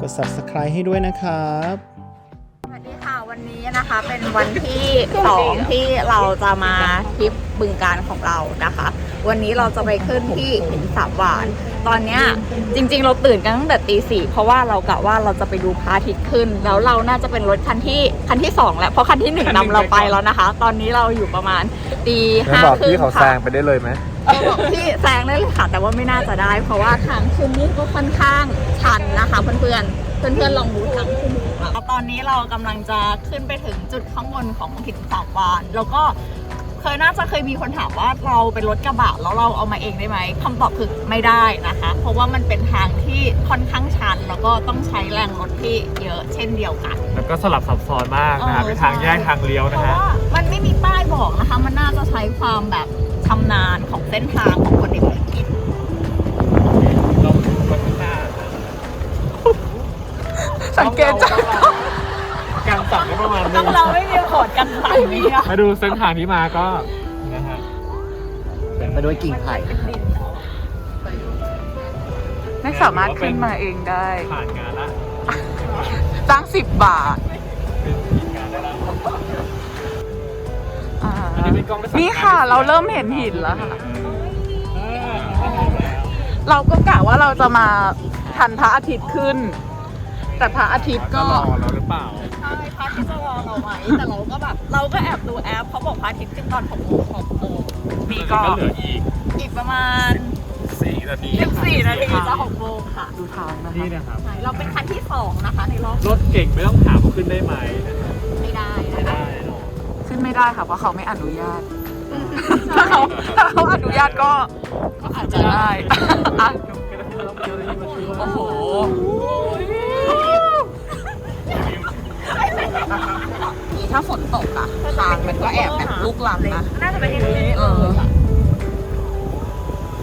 กด subscribe ให้ด้วยนะครับ สวัสดีค่ะวันนี้นะคะเป็นวันที่สองที่เราจะมาทริปบึงการของเรานะคะ วันนี้เราจะไปขึ้นที่หินสามวาน ตอนเนี้ยจริง ๆ เราตื่นกันตั้งแต่ตีสี่เพราะว่าเรากะว่าเราจะไปดูพระอาทิตย์ขึ้น แล้วเราน่าจะเป็นรถคันที่คันที่สองแล้วเพราะคันที่หนึ่งนำเราไปแล้วนะคะ ตอนนี้เราอยู่ประมาณตีงั้นห้าบอกครึ่พี่งเขาแซค่ะ งไปได้เลยไหมเราบอกพี่แซงได้เลยค่ะ แต่ว่าไม่น่าจะได้ เพราะว่าทางขึ้นนี่ก็ค่อนข้างชันนะคะ เพื่อนๆเพื่อนๆลองดูทางขึ้นดูค่ะตอนนี้เรากำลังจะขึ้นไปถึงจุดข้างบนของหินสามวาน แล้วก็ เคยน่าจะเคยมีคนถามว่าเราเป็นรถกระบะแล้วเราเอามาเองได้ไหมคำตอบคือไม่ได้นะคะ เพราะว่ามันเป็นทางที่ค่อนข้างชัน แล้วก็ต้องใช้แรงรถที่เยอะเช่นเดียวกัน แล้วก็สลับซับซ้อนมากนะฮะเออเป็นทางแยกทางเลี้ยวเพนะราะฮะว่ามันไม่มีป้ายบอกนะคะ มันน่าจะใช้ความแบบชำนาญของเส้นทางของคนในพื้นที่เราดูคนข้างหน้าสังเกตจากการสั่งได้ ประมาณนึต้องงเราไม่มีขอดกันไผ่นี้อะมาดูเส้นทางที่มาก็นะฮะไปด้วยกิ่งไผ่ไม่สามารถขึ้นมาเองได้ ผ่านงานละตั้งสิบบาทเป็นผิดงานได้ละอ่าอันนี้เป็นกล้องได้สั่งนี่ค่ะงเราเริ่มเห็นหินแล้วค่ะ เออเราก็กะว่าเราจะมาทันพระอาทิตย์ขึ้น แต่พระอาทิตย์ก็ก็รอเราหรือเปล่าใช่พระอา ทิตย์จะรอเราไหมแต่เราก็แบบเราก็แอบดูแอปเขาบอกพระอาทิตย์ขึ้นตอนหกโมงหกโมงนี่ก็เหลืออีกอีกประมาณสี่นาที14นาทีจะหกโมงค่ะดูทางนะนี่คะนะครับใช่เราเป็นคันที่สองนะคะในรอบรถเก่งไม่ต้องถามว่าขึ้นได้ไหมนะครับไม่ได้ไม่นะคะได้เนอะขึ้นไม่ได้ค่ะเพราะเขาไม่อนุญาต ถ้าเขาถ้าเขาอนุญาตก็ก็อาจจะจะได้ได้อะโอ้โห ถ้าฝนตกอะทางมันก็แอบแบบลุกลังนะน่าจะเป็นอย่างนี้เออ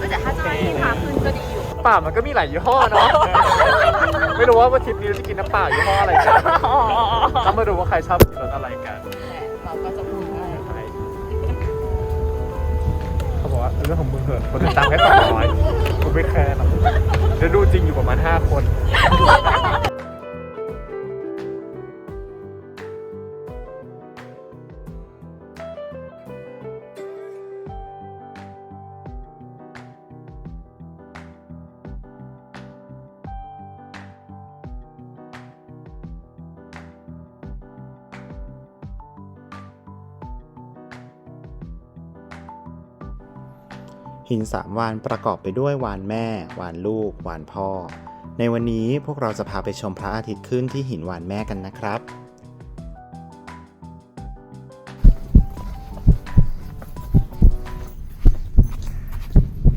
แต่ถ้าเจ้าหน้าที่พาขึ้นก็ดีอยู่เปล่ามันก็มีหลายยี่ห้อเนาะ ไม่รู้ว่าวันทริปนี้เราจะกินน้ำเปล่ายี่ห้ออะไรกันต้องมาดูว่าใครชอบกินรสอะไรกันเราก็จะพูดให้เขาบอกว่าเรื่องของมึงเถอะคนติดตามแค่สองร้อยกูไม่แคร์หรอกเดี๋ยวดูจริงอยู่ประมาณห้าคน หินสามวานประกอบไปด้วยวานแม่ วานลูก วานพ่อ ในวันนี้พวกเราจะพาไปชมพระอาทิตย์ขึ้นที่หินวานแม่กันนะครับ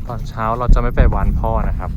ตอนเช้าเราจะไม่ไปวานพ่อนะครับ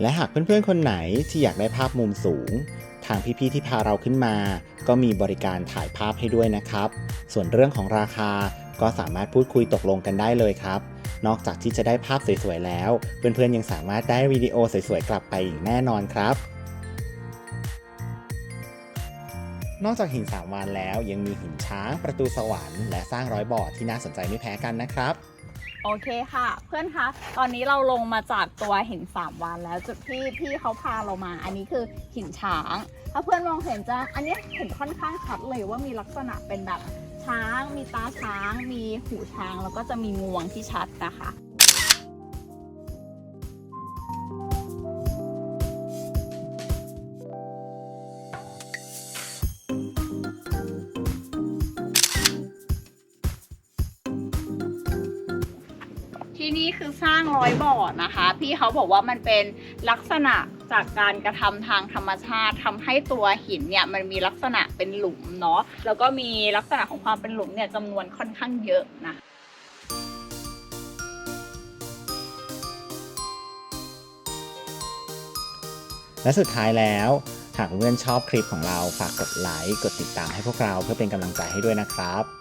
และหากเพื่อนๆ คนไหนที่อยากได้ภาพมุมสูง ทางพี่ๆที่พาเราขึ้นมา ก็มีบริการถ่ายภาพให้ด้วยนะครับ ส่วนเรื่องของราคาก็สามารถพูดคุยตกลงกันได้เลยครับ นอกจากที่จะได้ภาพสวยๆแล้ว เพื่อนๆยังสามารถได้วิดีโอสวยๆกลับไปอีกแน่นอนครับ นอกจากหินสามวานแล้วยังมีหินช้างประตูสวรรค์และสร้างร้อยบ่อที่น่าสนใจไม่แพ้กันนะครับ โอเคค่ะ เพื่อนคะ ตอนนี้เราลงมาจากตัวหินสามวันแล้วจุดที่พี่เขาพาเรามา อันนี้คือหินช้าง ถ้าเพื่อนมองเห็นจะอันนี้เห็นค่อนข้างชัดเลยว่ามีลักษณะเป็นแบบช้าง มีตาช้าง มีหูช้าง แล้วก็จะมีงวงที่ชัดนะคะ ที่นี่คือสร้างร้อยบ่อนะคะ พี่เขาบอกว่ามันเป็นลักษณะจากการกระทำทางธรรมชาติทำให้ตัวหินเนี่ยมันมีลักษณะเป็นหลุมเนาะแล้วก็มีลักษณะของความเป็นหลุมเนี่ยจำนวนค่อนข้างเยอะนะและสุดท้ายแล้วหากเพื่อนชอบคลิปของเราฝากกดไลค์กดติดตามให้พวกเราเพื่อเป็นกำลังใจให้ด้วยนะครับ